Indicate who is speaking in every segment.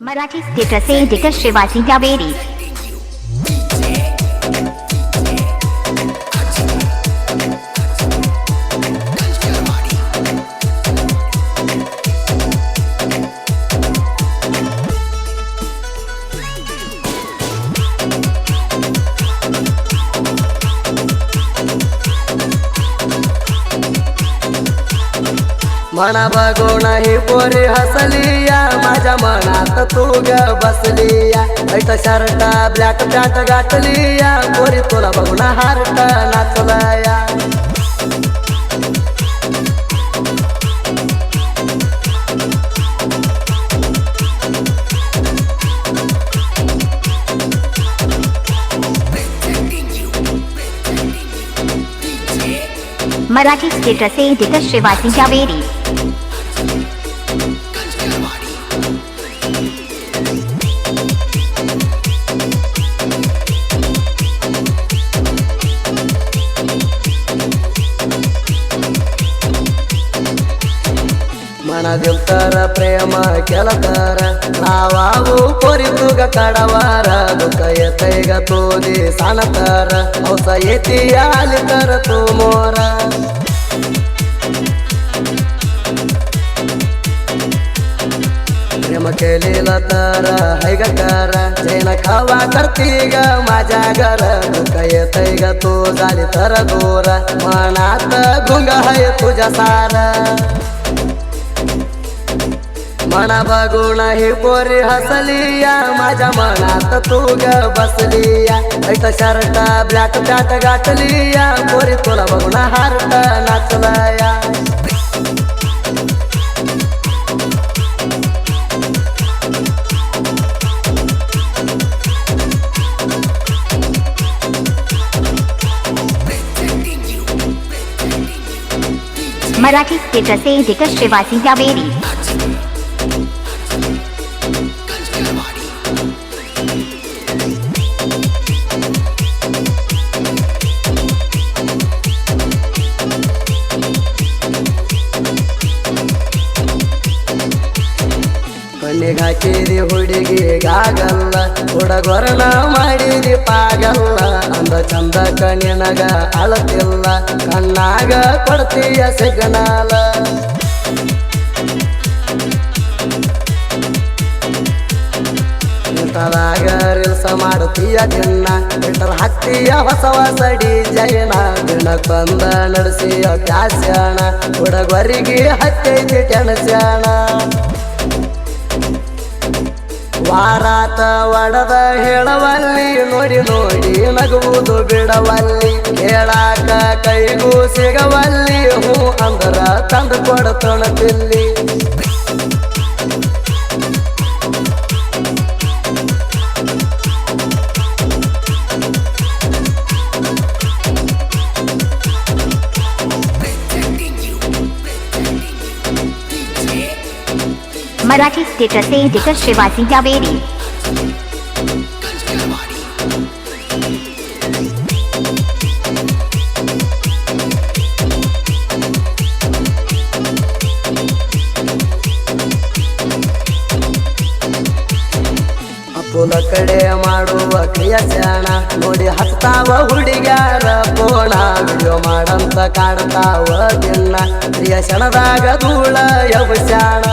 Speaker 1: Marathi status editor Shivaji Javeri
Speaker 2: म्हणा बघून ही पोरी हसली माझ्या मनात तुळग बसली या शर्ट ब्लॅक पॅन्ट गाठली पोरी तुला बघून हार्ट नाचला
Speaker 1: मराठी स्टेटस एडिटर श्रीवासी जावेरी
Speaker 2: ದಿಲ್ತಾರ ಪ್ರೇಮ ಕೆಲತಾರ ನಾವಾವು ಕೊರಿತುಗ ಕಡವಾರ, ದುಃಖ ಎತ್ತೈಗ ತೋದಿ ಸಣತಾರ. ಹೊಸ ಎತಿಯಾಲಿತರ ತೂಮೋರ. ಪ್ರೇಮ ಕೇಳಿಲ್ಲ ತಾರ ಹೈಗಕಾರ ಜೈನ ಕಾವ ಕರ್ತೀಗ, ಮಾಜಾಗರ. ಕೈಯ ತೈಗ ತೋ ಜಾಲಿ ತರ ದೂರ. ಮಾನಾತ ಗುಂಗ ಹಯ ತುಜ ಸಾರ मना बघून ही पोरी हसलिया माझ्या मनात तू ग बसलिया ऐट शर्ट ब्लॅक पॅन्ट गाठलिया पोरी तुला बघून हार्ट नाचलाया
Speaker 1: मराठी स्टेटस एडिटर शिवाजी जावेरी
Speaker 2: ಹುಡುಗಿಗಾಗಲ್ಲ ಹುಡುಗರನ ಮಾಡಿದಿ ಪಾಗಲ್ಲ. ಅಂದ ಚಂದ ಕಣ್ಣಿನಗ ಅಳತಿಲ್ಲ, ಕಣ್ಣಾಗ ಕೊಡ್ತೀಯ ಸಿಗ್ನಾಲ. ಇಂಥದಾಗ ರೀಲ್ಸ ಮಾಡುತ್ತೀಯ ದಿನ ಬಿಟ್ಟರ್ ಹಾಕ್ತೀಯ ಹೊಸ ಹೊಸ ಡಿಜೈನ ದಿನಕ್ ಬಂದ ನಡೆಸಿಯ ಪ್ಯಾಸ್ಯಾಣ ಹುಡುಗರಿಗೆ ಹತ್ತೈತಿ ಟೆನ್ಸ್ಯಾಣ ವಾರಾತ ಒಡದ ಹೇಳವಲ್ಲಿ ನೋಡಿ ನೋಡಿ ನಗುವುದು ಬಿಡವಲ್ಲಿ. ಹೇಳಾಕ ಕೈಗೂ ಸಿಗವಲ್ಲಿ ಹೂ ಅಂದ್ರ ತಂದು ಕೊಡತಣ
Speaker 1: ಮರಾಠಿ ಸ್ಟೇಟಸ್ ಎಡಿಟರ್ ಶ್ರೀವಾಸಿ ಯಾವೇರಿ
Speaker 2: ಅಪ್ಪುನ ಕಡೆ ಮಾಡುವ ಕ್ರಿಯಚಾಣ ನೋಡಿ ಹತ್ತಾವ ಹುಡುಗ್ಯಾರ ಪೋಣ ವಿಡಿಯೋ ಮಾಡಂತ ಕಾಡ್ತಾವ ದಿನ ಕ್ರಿಯಚಣದಾಗ ಧೂಳ ಯವಚಾಣ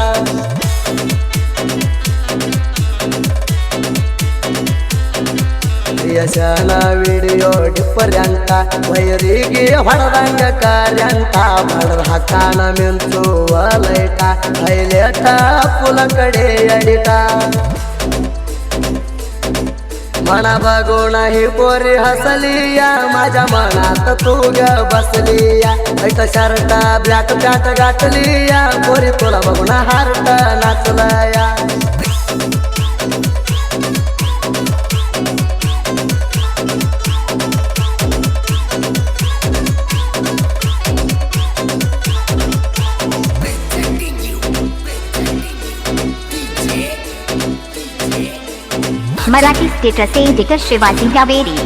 Speaker 2: ಸ್ಟೇಷನ್ ವಿಡಿಯೋ ಡಿಫರೆಂಟ ವೈರಿಗೆ ಹೊಡೆದಂಗ ಕಾರ್ಯಂತ ಬಡದ ಹಕ್ಕಾನ ಮಿಂಚುವ ಲೈಟ ಹೈಲೇಟ ಪುಲ ಕಡೆ ಅಡಿಟ. ಮಣ ಬಗುಣ ಹಿಪೋರಿ ಹಸಲಿಯ. ಮಜ ಮನಾತ ತೂಗ ಬಸಲಿಯ. ಐತ ಶರ್ಟ ಬ್ಲಾಕ್ ಬ್ಯಾಟ ಗಾಟಲಿಯ. ಪೋರಿ ತುಲ ಬಗುಣ ಹಾರಟ, ನಾಚಲಯ.
Speaker 1: मराठी स्टेटसे दिकर शिवाजी
Speaker 2: कावेरी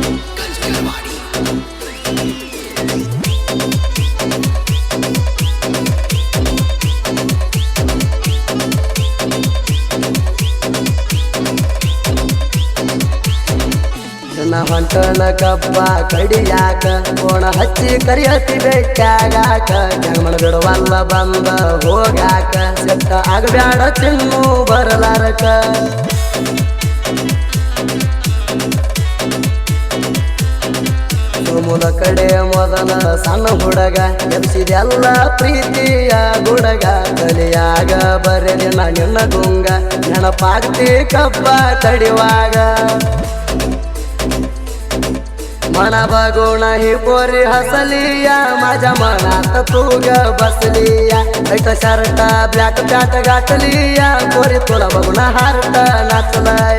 Speaker 2: ಹೊಂಟೋಣ ಕಬ್ಬ ಕಡಿಯಾಕ ಕೋಣ ಹಚ್ಚಿ ಕರಿಯತಿ ಬೆಟ್ಟಾಗಾಕ ಜನ್ಮನ ಬಿಡುವಲ್ಲ ಬಂದ ಹೋಗಾಕ ಸೆಟ್ಟ ಆಗಬ್ಯಾಡ ತಿನ್ನು ಬರಲಾರಕ ಮೂಲ ಕಡೆ ಮೊದಲ ಸಣ್ಣ ಹುಡುಗ. ಎಲ್ಲ ಪ್ರೀತಿಯ ಗುಡಗ. ತಲಿಯಾಗ ಬರಲಿ ನಿನ್ನ ಗುಂಗ. ನೆನಪಾಗ್ತಿ ಕಬ್ಬ ತಡಿವಾಗ. ಮನ ಬಗುಣ ಹಿ ಪೋರಿ ಹಸಲಿಯ ಮಜ ಮನ ತೂಗ ಬಸಲಿಯ. ಐತ ಶರ್ಟ ಬ್ಲಾಕ್ ಬ್ಯಾಟ್ ಗಾಟಲಿಯ ಪೋರಿ ತುಲ ಬಗುಣ ಹಾರಟ, ನಾಚಲಯ.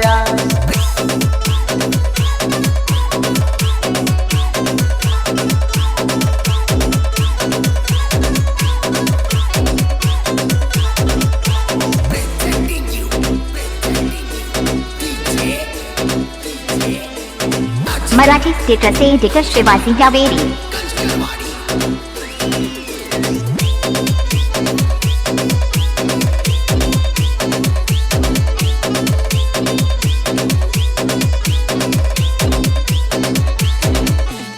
Speaker 1: मराठी स्टेटस एडिटर शिवाजी यावेरी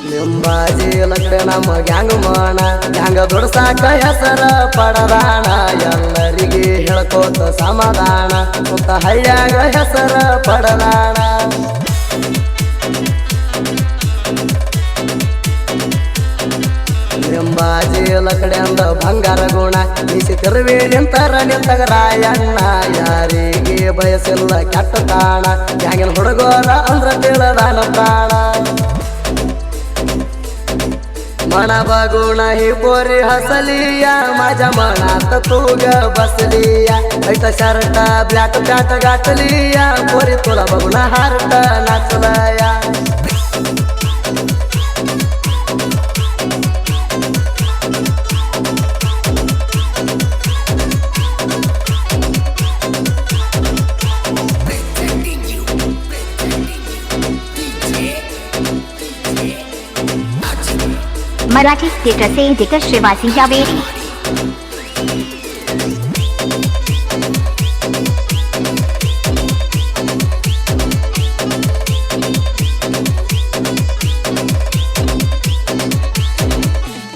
Speaker 2: ನಿಂಬಾಜಿ ಲಗ್ನ ನಮ್ಮ ಗ್ಯಾಂಗ್ ಮಾಣ ಗ್ಯಾಂಗ ದುಡ್ಸಾಕ ಹೆಸರ ಪಡದಾಣ ಎಲ್ಲರಿಗೆ ಹೇಳ್ಕೋತ ಸಮಾಧಾನ ಸುತ್ತ ಹಳ್ಳ್ಯಾಗ ಹೆಸರ ಪಡದಾಣ ಕಡೆ ಅಂದ ಬಂಗಾರ ಗುಣ. ಈಸಿ ತಿರುವೆ ನಿಂತಾರ ನಿಂತಾಗ ರಾಯಣ್ಣ. ಯಾರಿಗೆ ಬಯಸಿಲ್ಲ ಕೆಟ್ಟ ತಾಣ. ಯಾಗಿನ ಹುಡುಗೋರ ಅಂದ್ರ ತಿಳದಾನ ಪ್ರಾಣ. ಮಣ ಬಗುಣ ಹಿ ಪೋರಿ ಹಸಲಿಯ. ಮಜ ಮಣ ತೂಗ ಬಸಲಿಯ. ಐತ ಶರ್ಟ ಬ್ಲಾಟ್ ಬ್ಯಾಟ ಗಾಟಲಿಯ. ಪೋರಿ ತುಳ ಬಗುಣ ಹಾರಟ ನಾಚಲಯ
Speaker 1: मराठी स्टेटस एडिटर शिवाजी यावेरी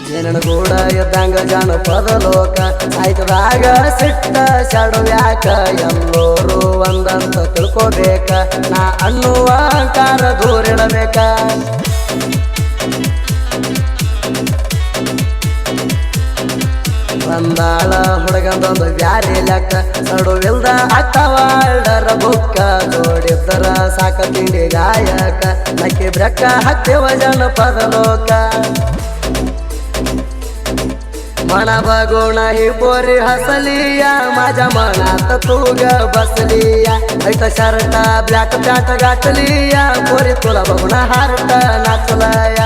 Speaker 2: ಜನನ ಕೂಡ ಇದ್ದಂಗ ಜನಪದ ಲೋಕ ಆಯ್ತದಾಗ ಸಿಟ್ಟ ಯಾಕ ಎಲ್ಲೋರು ಒಂದಂತ ತಿಳ್ಕೋಬೇಕ ನಾ ಅನ್ನುವ ಅಹಂಕಾರ ದೂರಿಡಬೇಕ ಬಂದಾಳ ಹುಡುಗಂದೊಂದು ಬ್ಯಾರಿ ಲೆಕ್ಕ. ನಡುವಿಲ್ದ ಅಟ್ಟವಾಡರ ಬುಕ್ಕ ನೋಡಿದ್ದರ ಸಾಕ ತಿಂಡಿ ಗಾಯಕ ನಕ್ಕಿ ಬ್ರಕ್ಕ ಹತ್ತಿವ ಜನ ಪದಲೋಕ ಮನ ಬಗುಣ ಹಿಬೋರಿ ಹಸಲಿಯ, ಮಾಜ ಮಣ ತೂಗ ಬಸಲಿಯ. ಐತ ಶರ್ಟ ಬ್ಲಾಕ್ ಬ್ಲಾಕ್ ಗಾಟಲಿಯ ಬೋರಿ ತುಲ ಬಗುಣ ಹಾರಟ ನಾಚಲಯ.